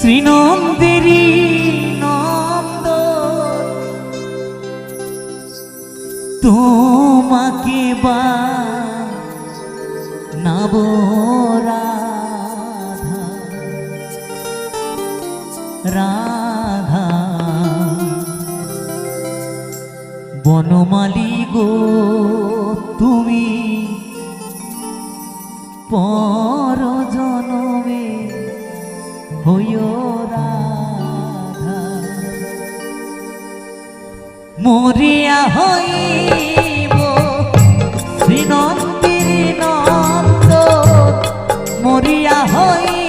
শ্রীনন্দেরী নন্দ তোমাকে বা নবরাধা। রাধা। বনমালী গো তুমি পর জনমে হইও রাধা। মরিয়া হইব শ্রীনন্দির নন্দ। মরিয়া হই